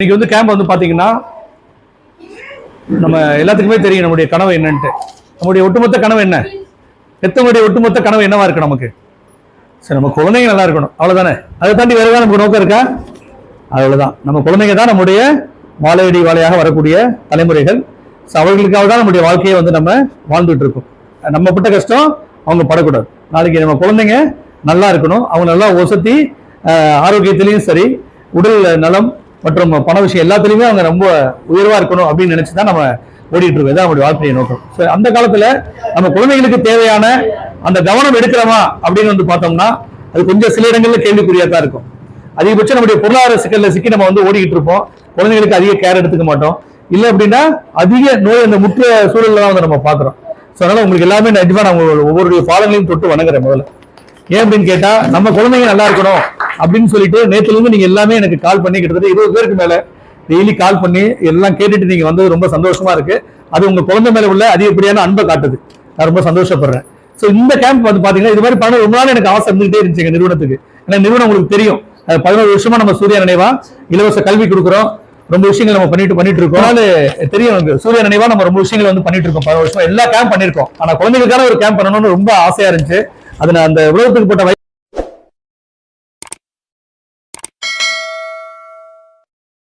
இன்னைக்கு வந்து கேம்ப் வந்து பாத்தீங்கன்னா நம்ம எல்லாத்துக்குமே தெரியும் நம்முடைய கனவு என்னன்ட்டு. நம்முடைய ஒட்டுமொத்த கனவு என்ன? எத்தனுடைய ஒட்டுமொத்த கனவு என்னவா இருக்கு நமக்கு? சரி நம்ம குழந்தைங்க நல்லா இருக்கணும். அவ்வளவுதானே? அதை தாண்டி வேறு தான் நமக்கு நோக்கம் இருக்கா? அவ்வளவுதான். நம்ம குழந்தைங்க தான் நம்முடைய வாழையடி வாழையாக வரக்கூடிய தலைமுறைகள். ஸோ அவர்களுக்காக தான் நம்முடைய வாழ்க்கையை வந்து நம்ம வாழ்ந்துட்டு இருக்கோம். நம்ம பட்ட கஷ்டம் அவங்க படக்கூடாது. நாளைக்கு நம்ம குழந்தைங்க நல்லா இருக்கணும். அவங்க நல்லா ஒசத்தி ஆஹ், ஆரோக்கியத்திலையும் சரி உடல் நலம் மற்றும் பண விஷயம் எல்லாத்துலேயுமே அவங்க ரொம்ப உயர்வாக இருக்கணும் அப்படின்னு நினச்சி தான் நம்ம ஓடிட்டு இருக்கோம் இதான் நம்முடைய வாழ்க்கையை நோக்கம். ஸோ அந்த காலத்தில் நம்ம குழந்தைங்களுக்கு தேவையான அந்த கவனம் எடுக்கிறோமா அப்படின்னு வந்து பார்த்தோம்னா அது கொஞ்சம் சில இடங்களில் கேள்விக்குறியாக தான் இருக்கும். அதிகபட்சம் நம்முடைய பொருளாதார சிக்கலில் சிக்கி நம்ம வந்து ஓடிக்கிட்டு இருப்போம். குழந்தைங்களுக்கு அதிக கேர் எடுத்துக்க மாட்டோம். இல்லை அப்படின்னா அதிக நோய் அந்த முற்ற சூழல்ல தான் வந்து நம்ம பார்க்குறோம். ஸோ அதனால் உங்களுக்கு எல்லாமே நிஜமா நான் ஒவ்வொரு பாதங்களையும் தொட்டு வணங்குறேன் முதல்ல. ஏன் அப்படின்னு கேட்டால் நம்ம குழந்தைங்க நல்லா இருக்கணும். அப்படின்னு சொல்லிட்டு நேத்துல இருந்து நீங்க எல்லாமே எனக்கு கால் பண்ணி கிட்டத்தட்ட இருபது பேருக்கு மேல டெய்லி கால் பண்ணி எல்லாம் கேட்டுட்டு நீங்க வந்தது ரொம்ப சந்தோஷமா இருக்கு. அது உங்க குழந்தை மேல உள்ள அதிகப்படியான அன்பை காட்டுது. நான் ரொம்ப சந்தோஷப்படுறேன். ஸோ இந்த கேம்ப் வந்து பாத்தீங்கன்னா இது மாதிரி பண்ண ரொம்ப நாள் எனக்கு ஆசை இருந்துகிட்டே இருந்துச்சு எங்க நிறுவனத்துக்கு. ஏன்னா நிறுவனம் உங்களுக்கு தெரியும். பதினோரு வருஷமா நம்ம சூர்யா நினைவா இலவச கல்வி கொடுக்குறோம். ரொம்ப விஷயங்கள் நம்ம பண்ணிட்டு பண்ணிட்டு இருக்கோம். அதனால தெரியும் எனக்கு. சூர்யா நினைவா நம்ம ரொம்ப விஷயங்கள் வந்து பண்ணிட்டு இருக்கோம். பதினோரு வருஷமா எல்லா கேம்ப் பண்ணிருக்கோம். ஆனா குழந்தைகளுக்கான ஒரு கேம்ப் பண்ணணும்னு ரொம்ப ஆசையா இருந்துச்சு. அது நான் அந்த உலகத்துக்கு போட்ட